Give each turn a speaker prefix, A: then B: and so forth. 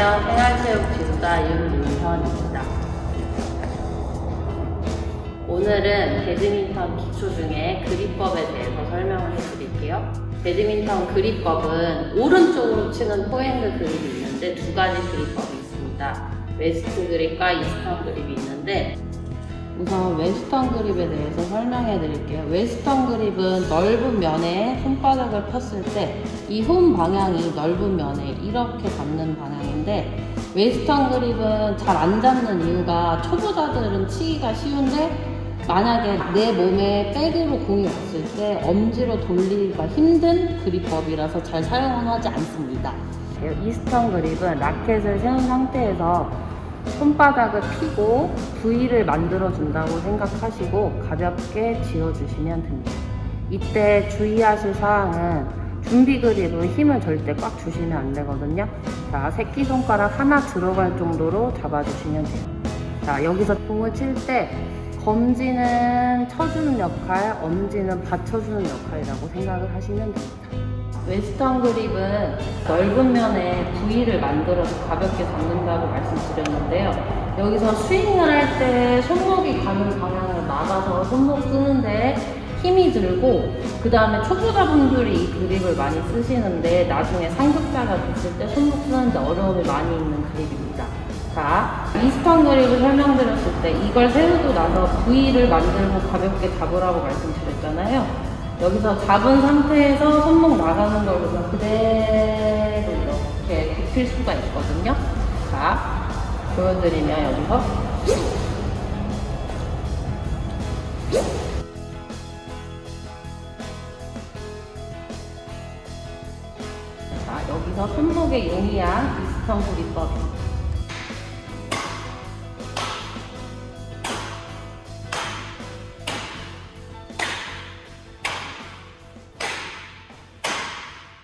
A: 안녕하세요. 생활체육지도자 윤민선입니다. 오늘은 배드민턴 기초 중에 그립법에 대해서 설명을 해드릴게요. 배드민턴 그립법은 오른쪽으로 치는 포핸드 그립이 있는데 두 가지 그립법이 있습니다. 웨스트 그립과 이스턴 그립이 있는데 우선 웨스턴 그립에 대해서 설명해 드릴게요. 웨스턴 그립은 넓은 면에 손바닥을 폈을 때 이 홈 방향이 넓은 면에 이렇게 잡는 방향인데 웨스턴 그립은 잘 안 잡는 이유가 초보자들은 치기가 쉬운데 만약에 내 몸에 백으로 공이 왔을 때 엄지로 돌리기가 힘든 그립법이라서 잘 사용은 하지 않습니다. 이스턴 그립은 라켓을 세운 상태에서 손바닥을 펴고 V를 만들어 준다고 생각하시고 가볍게 쥐어주시면 됩니다. 이때 주의하실 사항은 준비 그립은 힘을 절대 꽉 주시면 안 되거든요. 자, 새끼손가락 하나 들어갈 정도로 잡아주시면 돼요. 자, 여기서 공을 칠 때 검지는 쳐주는 역할, 엄지는 받쳐주는 역할이라고 생각을 하시면 됩니다. 웨스턴 그립은 넓은 면에 V를 만들어서 가볍게 잡는다고 말씀드렸는데요. 여기서 스윙을 할 때 손목이 가는 방향을 막아서 손목 쓰는데 힘이 들고 그 다음에 초보자분들이 이 그립을 많이 쓰시는데 나중에 상급자가 됐을 때 손목 쓰는데 어려움이 많이 있는 그립입니다. 자, 이 스턴 그립을 설명드렸을 때 이걸 세우고 나서 V를 만들고 가볍게 잡으라고 말씀드렸잖아요. 여기서 잡은 상태에서 손목 나가는 걸 보면 그대로 이렇게 굽힐 수가 있거든요. 자, 보여드리면 여기서 자, 여기서 손목에 용이한 이스턴 그립법입니다.